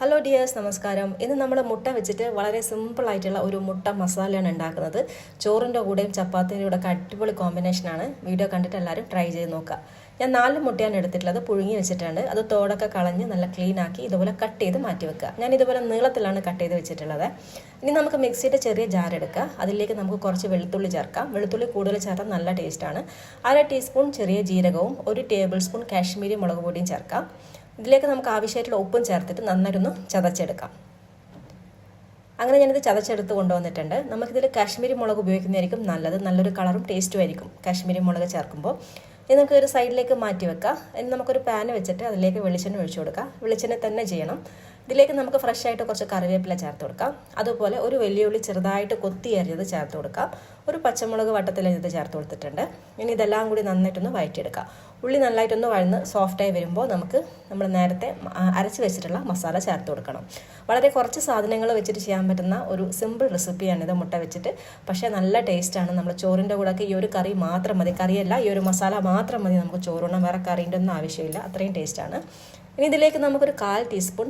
Hello dears നമസ്കാരം. ഇന്ന് നമ്മൾ മുട്ട വെച്ചിട്ട് വളരെ സിമ്പിളായിട്ടുള്ള ഒരു മുട്ട മസാലയാണ് ഉണ്ടാക്കുന്നത്. ചോറിന്റെ കൂടെയും ചപ്പാത്തിന്റെ കൂടെ ഒക്കെ അടിപൊളി കോമ്പിനേഷനാണ് വീഡിയോ കണ്ടിട്ട് എല്ലാവരും ട്രൈ ചെയ്ത് നോക്കുക. ഞാൻ നാല് മുട്ടയാണ് എടുത്തിട്ടുള്ളത്. പുഴുങ്ങി വെച്ചിട്ടുണ്ട് അത് തോടൊക്കെ കളഞ്ഞ് നല്ല ക്ലീൻ ആക്കി ഇതുപോലെ കട്ട് ചെയ്ത് മാറ്റി വെക്കുക. ഞാൻ ഇതുപോലെ നീളത്തിലാണ് കട്ട് ചെയ്ത് വെച്ചിട്ടുള്ളത്. ഇനി നമുക്ക് മിക്സിയുടെ ചെറിയ ജാർ എടുക്കുക. അതിലേക്ക് നമുക്ക് കുറച്ച് വെളുത്തുള്ളി ചേർക്കാം. വെളുത്തുള്ളി കൂടുതൽ ചേർത്താൽ നല്ല ടേസ്റ്റാണ് അര ടീസ്പൂൺ ചെറിയ ജീരകവും ഒരു ടേബിൾ സ്പൂൺ കാശ്മീരി മുളക് പൊടിയും ചേർക്കാം. ഇതിലേക്ക് നമുക്ക് ആവശ്യമായിട്ടുള്ള ഉപ്പും ചേർത്തിട്ട് നന്നായിട്ടൊന്ന് ചതച്ചെടുക്കാം. അങ്ങനെ ഞാനിത് ചതച്ചെടുത്ത് കൊണ്ടുവന്നിട്ടുണ്ട്. നമുക്കിതിൽ കാശ്മീരി മുളക് ഉപയോഗിക്കുന്നതായിരിക്കും നല്ലത്. നല്ലൊരു കളറും ടേസ്റ്റും ആയിരിക്കും കാശ്മീരി മുളക് ചേർക്കുമ്പോൾ. ഇനി നമുക്ക് ഒരു സൈഡിലേക്ക് മാറ്റി വെക്കാം. ഇനി നമുക്കൊരു പാൻ വെച്ചിട്ട് അതിലേക്ക് വെളിച്ചെണ്ണ ഒഴിച്ചു കൊടുക്കാം. വെളിച്ചെണ്ണ തന്നെ ചെയ്യണം. ഇതിലേക്ക് നമുക്ക് ഫ്രഷ് ആയിട്ട് കുറച്ച് കറിവേപ്പില ചേർത്ത് കൊടുക്കാം. അതുപോലെ ഒരു വലിയ ഉള്ളി ചെറുതായിട്ട് കൊത്തി അരിഞ്ഞത് ചേർത്ത് കൊടുക്കാം. ഒരു പച്ചമുളക് വട്ടത്തിലരിഞ്ഞത് ചേർത്ത് കൊടുത്തിട്ടുണ്ട്. ഇനി ഇതെല്ലാം കൂടി നന്നായിട്ടൊന്ന് വഴറ്റിയെടുക്കാം. ഉള്ളി നന്നായിട്ടൊന്ന് വഴന്ന് സോഫ്റ്റായി വരുമ്പോൾ നമുക്ക് നമ്മൾ നേരത്തെ അരച്ച് വെച്ചിട്ടുള്ള മസാല ചേർത്ത് കൊടുക്കണം. വളരെ കുറച്ച് സാധനങ്ങൾ വെച്ചിട്ട് ചെയ്യാൻ പറ്റുന്ന ഒരു സിമ്പിൾ റെസിപ്പിയാണിത് മുട്ട വെച്ചിട്ട്. പക്ഷേ നല്ല ടേസ്റ്റാണ് നമ്മൾ ചോറിന്റെ കൂടെ ഈ ഒരു കറി മാത്രം മതി. കറിയല്ല ഈ ഒരു മസാല മാത്രം മതി നമുക്ക് ചോറുണ്ണം വേറെ കറീന്റെ ഒന്നും ആവശ്യമില്ല. അത്രയും ടേസ്റ്റാണ് ഇനി ഇതിലേക്ക് നമുക്കൊരു കാൽ ടീസ്പൂൺ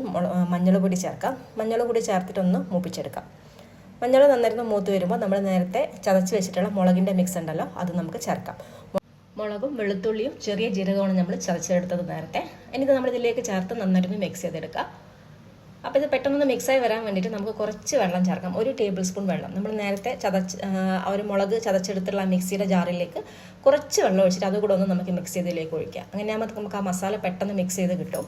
മഞ്ഞൾപ്പൊടി പൊടി ചേർക്കാം. മഞ്ഞൾ പൊടി ചേർത്തിട്ടൊന്ന് മൂപ്പിച്ചെടുക്കാം. മഞ്ഞൾ നന്നായിരുന്നു മൂത്ത് വരുമ്പോൾ നമ്മൾ നേരത്തെ ചതച്ച് വെച്ചിട്ടുള്ള മുളകിന്റെ മിക്സ് ഉണ്ടല്ലോ അത് നമുക്ക് ചേർക്കാം. മുളകും വെളുത്തുള്ളിയും ചെറിയ ജീരകമാണ് നമ്മൾ ചതച്ചെടുത്തത് നേരത്തെ. എന്നിട്ട് നമ്മൾ ഇതിലേക്ക് ചേർത്ത് നന്നായിട്ടൊന്ന് മിക്സ് ചെയ്തെടുക്കാം അപ്പോൾ ഇത് പെട്ടെന്നൊന്ന് മിക്സായി വരാൻ വേണ്ടിയിട്ട് നമുക്ക് കുറച്ച് വെള്ളം ചേർക്കാം. ഒരു ടേബിൾ സ്പൂൺ വെള്ളം. നമ്മൾ നേരത്തെ ചതച്ച് ഒരു മുളക് ചതച്ചെടുത്തുള്ള മിക്സിയുടെ ജാറിലേക്ക് കുറച്ച് വെള്ളം ഒഴിച്ചിട്ട് അതുകൂടെ ഒന്ന് നമുക്ക് മിക്സ് ചെയ്തതിലേക്ക് ഒഴിക്കാം. അങ്ങനെയാകുമ്പോൾ നമുക്ക് ആ മസാല പെട്ടെന്ന് മിക്സ് ചെയ്ത് കിട്ടും.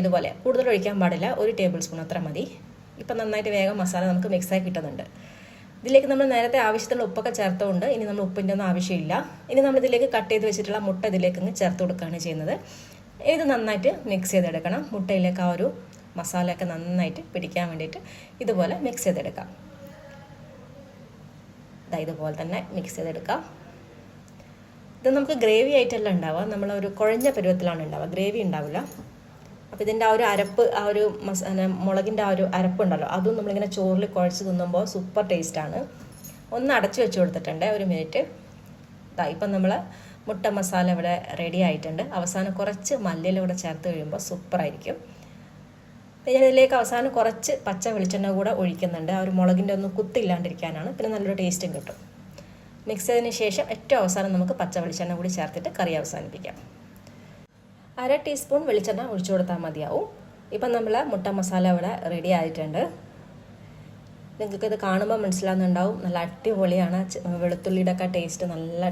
ഇതുപോലെ. കൂടുതൽ ഒഴിക്കാൻ പാടില്ല. ഒരു ടേബിൾ സ്പൂൺ അത്ര മതി. ഇപ്പം നന്നായിട്ട് വേഗം മസാല നമുക്ക് മിക്സായി കിട്ടുന്നുണ്ട്. ഇതിലേക്ക് നമ്മൾ നേരത്തെ ആവശ്യത്തിലുള്ള ഉപ്പൊക്കെ ചേർത്തുകൊണ്ട് ഇനി നമ്മൾ ഉപ്പിന്റെ ഒന്നും ആവശ്യമില്ല. ഇനി നമ്മൾ ഇതിലേക്ക് കട്ട് ചെയ്ത് വെച്ചിട്ടുള്ള മുട്ട ഇതിലേക്ക് അങ്ങ് ചേർത്ത് കൊടുക്കുകയാണ് ചെയ്യുന്നത്. ഇത് നന്നായിട്ട് മിക്സ് ചെയ്തെടുക്കണം. മുട്ടയിലേക്ക് ആ ഒരു മസാലയൊക്കെ നന്നായിട്ട് പിടിക്കാൻ വേണ്ടിയിട്ട് ഇതുപോലെ മിക്സ് ചെയ്തെടുക്കാം. ഇതാ ഇതുപോലെ തന്നെ മിക്സ് ചെയ്തെടുക്കാം. ഇത് നമുക്ക് ഗ്രേവി ആയിട്ടല്ല ഉണ്ടാവുക. നമ്മളൊരു കുഴഞ്ഞ പരുവത്തിലാണ് ഉണ്ടാവുക. ഗ്രേവി ഉണ്ടാവില്ല. അപ്പോൾ ഇതിന്റെ ആ ഒരു അരപ്പ് ആ ഒരു മസ മുളകിന്റെ ആ ഒരു അരപ്പുണ്ടല്ലോ അതും നമ്മളിങ്ങനെ ചോറിൽ കുഴച്ച് തിന്നുമ്പോൾ സൂപ്പർ ടേസ്റ്റാണ് ഒന്ന് അടച്ചു വെച്ച് കൊടുത്തിട്ടുണ്ട് ഒരു മിനിറ്റ് ഇപ്പം നമ്മൾ മുട്ട മസാല ഇവിടെ റെഡി ആയിട്ടുണ്ട്. അവസാനം കുറച്ച് മല്ലിയില കൂടെ ചേർത്ത് കഴിയുമ്പോൾ സൂപ്പറായിരിക്കും ഇതിലേക്ക് അവസാനം കുറച്ച് പച്ച വെളിച്ചെണ്ണ കൂടെ ഒഴിക്കുന്നുണ്ട്. ആ ഒരു മുളകിന്റെ ഒന്നും കുത്തില്ലാണ്ടിരിക്കാനാണ്. പിന്നെ നല്ലൊരു ടേസ്റ്റും കിട്ടും. മിക്സ് ചെയ്തതിന് ശേഷം ഏറ്റവും അവസാനം നമുക്ക് പച്ച വെളിച്ചെണ്ണ കൂടി ചേർത്തിട്ട് കറി അവസാനിപ്പിക്കാം. അര ടീസ്പൂൺ വെളിച്ചെണ്ണ ഒഴിച്ചു കൊടുത്താൽ മതിയാവും. ഇപ്പം നമ്മൾ മുട്ട മസാല ഇവിടെ റെഡി ആയിട്ടുണ്ട്. നിങ്ങൾക്കിത് കാണുമ്പോൾ മനസ്സിലാകുന്നുണ്ടാവും നല്ല അടിപൊളിയാണ്. വെളുത്തുള്ളിയുടെ ഒക്കെ ടേസ്റ്റ് നല്ല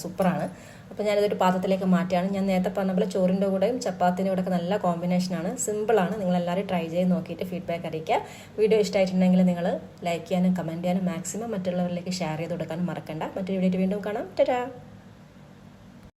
സൂപ്പറാണ്. അപ്പോൾ ഞാനിതൊരു പാത്രത്തിലേക്ക് മാറ്റിയാണ്. ഞാൻ നേരത്തെ പറഞ്ഞ പോലെ ചോറിന്റെ കൂടെയും ചപ്പാത്തിന്റെ കൂടെ ഒക്കെ നല്ല കോമ്പിനേഷനാണ് സിമ്പിളാണ് നിങ്ങളെല്ലാവരും ട്രൈ ചെയ്ത് നോക്കിയിട്ട് ഫീഡ്ബാക്ക് അറിയിക്കുക. വീഡിയോ ഇഷ്ടമായിട്ടുണ്ടെങ്കിൽ നിങ്ങൾ ലൈക്ക് ചെയ്യാനും കമന്റ് ചെയ്യാനും മാക്സിമം മറ്റുള്ളവരിലേക്ക് ഷെയർ ചെയ്ത് കൊടുക്കാനും മറക്കണ്ട. മറ്റൊരു വീഡിയോ വീണ്ടും കാണാം. ടാ